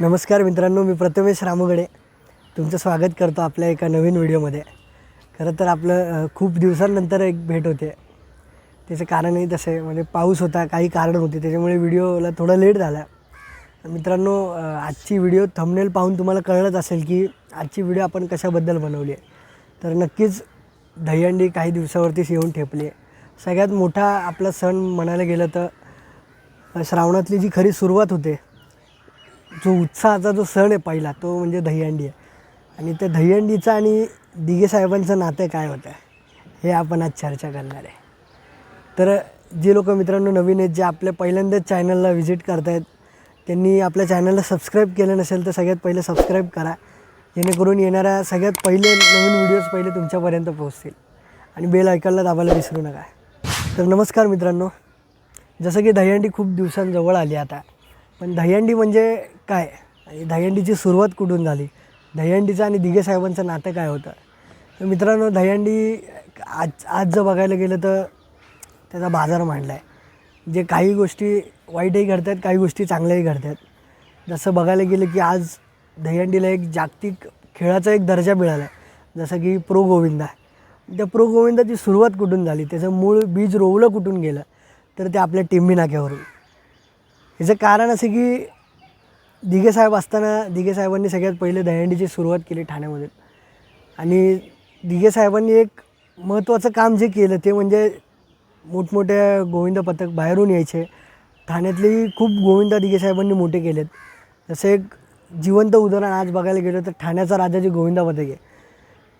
नमस्कार मित्रांनो मी प्रथमेश रामगडे. तुमचं स्वागत करतो आपल्या एका नवीन व्हिडिओमध्ये. खरं तर आपलं खूप दिवसांनंतर एक भेट होते. त्याचं कारणही तसं आहे. म्हणजे पाऊस होता काही कारण होते. त्याच्यामुळे व्हिडिओला थोडा लेट झाला. मित्रांनो आजची व्हिडिओ थंबनेल पाहून तुम्हाला कळलंच असेल की आजची व्हिडिओ आपण कशाबद्दल बनवली आहे. तर नक्कीच दहीहंडी काही दिवसावरतीच येऊन ठेपली आहे. सगळ्यात मोठा आपला सण म्हणायला गेलं तर श्रावणातली जी खरी सुरुवात होते जो उत्साहाचा जो सण आहे पहिला तो म्हणजे दहीहंडी आहे. आणि त्या दहीहंडीचं आणि दिघे साहेबांचं नातं काय होतं हे आपण आज चर्चा करणार आहे. तर जे लोक मित्रांनो नवीन आहेत जे आपल्या पहिल्यांदाच चॅनलला व्हिजिट करतायत त्यांनी आपल्या चॅनलला सबस्क्राईब केलं नसेल तर सगळ्यात पहिले सबस्क्राईब करा. जेणेकरून येणाऱ्या सगळ्यात पहिले नवीन व्हिडिओज पहिले तुमच्यापर्यंत पोहोचतील. आणि बेल ऐकायला दाबायला विसरू नका. तर नमस्कार मित्रांनो. जसं की दहीहंडी खूप दिवसांजवळ आली आता पण दहीहंडी म्हणजे काय? आणि दहीहंडीची सुरुवात कुठून झाली? दहीहंडीचं आणि दिघे साहेबांचं नातं काय होतं? तर मित्रांनो दहीहंडी आज आज जर बघायला गेलं तर त्याचा बाजार मांडला आहे जे काही गोष्टी वाईटही घडतात काही गोष्टी चांगल्याही घडतात. जसं बघायला गेलं की आज दहीहंडीला एक जागतिक खेळाचा एक दर्जा मिळाला आहे जसं की प्रो गोविंदा. त्या प्रो गोविंदाची सुरुवात कुठून झाली? त्याचं मूळ बीज रोवलं कुठून गेलं? तर ते आपल्या टिंबी नाक्यावरून. याचं कारण असं की दिघे साहेब असताना दिघे साहेबांनी सगळ्यात पहिले दहीहंडीची सुरुवात केली ठाण्यामध्ये. आणि दिघे साहेबांनी एक महत्त्वाचं काम जे केलं ते म्हणजे मोठमोठ्या गोविंद पथक बाहेरून यायचे. ठाण्यातलेही खूप गोविंदा दिघे साहेबांनी मोठे केलेत. जसं एक जिवंत उदाहरण आज बघायला गेलं तर ठाण्याचा राजा जे गोविंदा पथक आहे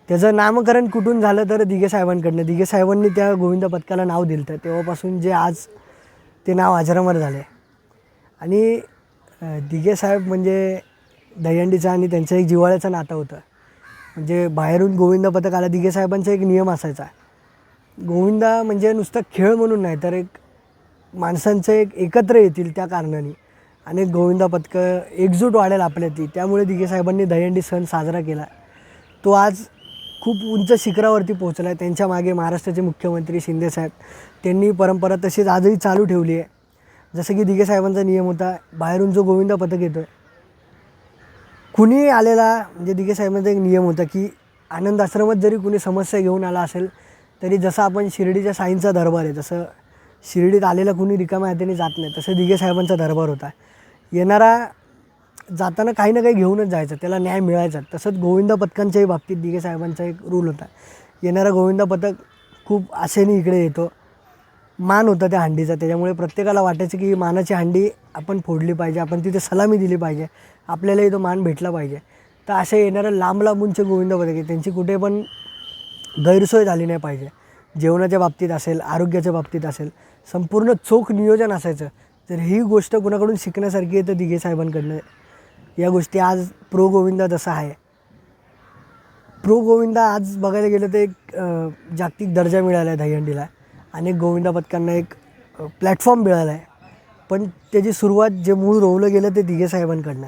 त्याचं नामकरण कुठून झालं तर दिघे साहेबांकडनं. दिघे साहेबांनी त्या गोविंद पथकाला नाव दिलं तर तेव्हापासून जे आज ते नाव आजरामर झालं आहे आणि दिघे साहेब म्हणजे दहीहंडीचं आणि त्यांचं एक जिव्हाळ्याचं नातं होतं. म्हणजे बाहेरून गोविंद पथक आला दिघे साहेबांचा एक नियम असायचा. गोविंदा म्हणजे नुसतं खेळ म्हणून नाही तर एक माणसांचं एक एकत्र येतील त्या कारणाने. अनेक गोविंदा पथकं एकजूट वाढेल आपल्या ती त्यामुळे दिघे साहेबांनी दहीहंडी सण साजरा केला. तो आज खूप उंच शिखरावरती पोहोचला आहे त्यांच्या मागे महाराष्ट्राचे मुख्यमंत्री शिंदेसाहेब त्यांनी परंपरा तशीच आजही चालू ठेवली आहे. जसं की दिघे साहेबांचा नियम होता बाहेरून जो गोविंदा पथक येतो आहे कुणी आलेला म्हणजे दिघे साहेबांचा एक नियम होता की आनंद आश्रमात जरी कुणी समस्या घेऊन आला असेल तरी जसं आपण शिर्डीच्या साईंचा दरबार आहे तसं शिर्डीत आलेला कुणी रिकाम्या हाताने जात नाही तसं दिघे साहेबांचा दरबार होता. येणारा जाताना काही ना काही घेऊनच जायचं त्याला न्याय मिळायचा. तसंच गोविंदा पथकांच्याही बाबतीत दिघे साहेबांचा एक रूल होता. येणारा गोविंदा पथक खूप आशेने इकडे येतो. मान होता त्या हंडीचा. त्याच्यामुळे प्रत्येकाला वाटायचं की मानाची हंडी आपण फोडली पाहिजे आपण तिथे सलामी दिली पाहिजे आपल्यालाही तो मान भेटला पाहिजे. तर असे येणाऱ्या लांब लांबूनचे गोविंद पथक त्यांची कुठे पण गैरसोय झाली नाही पाहिजे. जेवणाच्या बाबतीत असेल आरोग्याच्या बाबतीत असेल संपूर्ण चोख नियोजन असायचं. जर ही गोष्ट कुणाकडून शिकण्यासारखी आहे तर दिघे साहेबांकडनं. या गोष्टी आज प्रो गोविंदा जसा आहे. प्रो गोविंदा आज बघायला गेलं तर एक जागतिक दर्जा मिळाला आहे दहीहंडीला. अनेक गोविंदा पथकांना एक प्लॅटफॉर्म मिळाला आहे पण त्याची सुरुवात जे मूळ रोवलं गेलं ते दिघे साहेबांकडनं.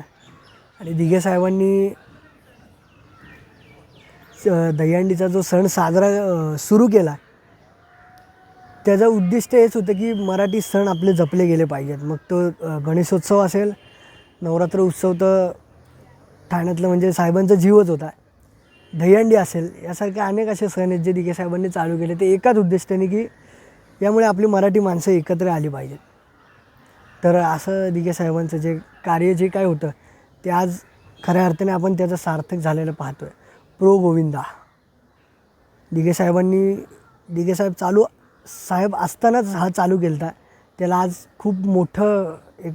आणि दिघे साहेबांनी दहीहंडीचा जो सण साजरा सुरू केला त्याचं उद्दिष्ट हेच होतं की मराठी सण आपले जपले गेले पाहिजेत. मग तो गणेशोत्सव असेल नवरात्र उत्सव तर ठाण्यातलं म्हणजे साहेबांचा जीवच होता. दहीहंडी असेल यासारखे अनेक असे सण आहेत जे दिघे साहेबांनी चालू केले. ते एकाच उद्दिष्टाने की यामुळे आपली मराठी माणसं एकत्र आली पाहिजेत तर असं दिघे साहेबांचं जे कार्य जे काय होतं ते आज खऱ्या अर्थाने आपण त्याचं सार्थक झालेलं पाहतो आहे प्रो गोविंदा. दिघे साहेबांनी दिघे साहेब चालू साहेब असतानाच हा चालू केला होता त्याला आज खूप मोठं एक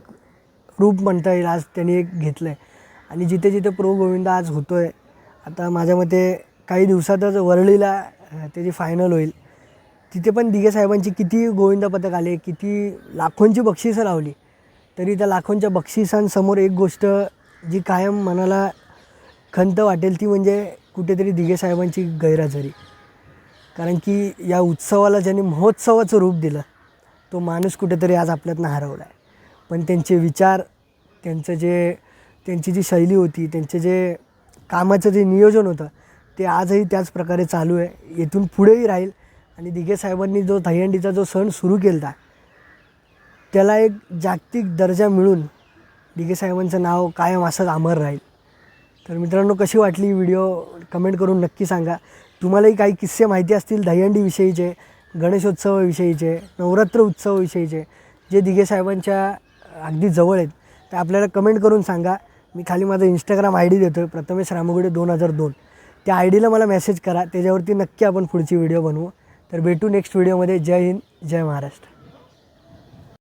रूप म्हणता येईल आज त्यांनी एक घेतलं आहे आणि जिथे जिथे प्रो गोविंदा आज होतो आहे आता माझ्या मते काही दिवसातच वरळीला त्याची फायनल होईल. तिथे पण दिघे साहेबांची किती गोविंदा पथक आले किती लाखोंची बक्षिसं लावली. तरी त्या लाखोंच्या बक्षिसांसमोर एक गोष्ट जी कायम मनाला खंत वाटेल ती म्हणजे कुठेतरी दिघे साहेबांची गैरहजेरी. कारण की या उत्सवाला ज्यांनी महोत्सवाचं रूप दिलं तो माणूस कुठेतरी आज आपल्यातनं हरवला आहे पण त्यांचे विचार त्यांचं जे त्यांची जी शैली होती त्यांचे जे कामाचं जे नियोजन होतं ते आजही त्याच प्रकारे चालू आहे. येथून पुढेही राहील. आणि दिघे साहेबांनी जो दहीहंडीचा जो सण सुरू केला त्याला एक जागतिक दर्जा मिळून दिघे साहेबांचं नाव कायम असंच अमर राहील. तर मित्रांनो कशी वाटली व्हिडिओ? कमेंट करून नक्की सांगा. तुम्हालाही काही किस्से माहिती असतील दहीहंडीविषयीचे गणेशोत्सवाविषयीचे नवरात्र उत्सवाविषयीचे जे दिघे साहेबांच्या अगदी जवळ आहेत ते आपल्याला कमेंट करून सांगा. मी खाली माझा इंस्टाग्राम आय डी देतो आहे प्रथमेश रामगुडे दोन हजार दोन. त्या आय डीला मला मेसेज करा त्याच्यावरती नक्की आपण पुढची व्हिडिओ बनवू. तर भेटू नेक्स्ट व्हिडिओमध्ये जय हिंद जय महाराष्ट्र.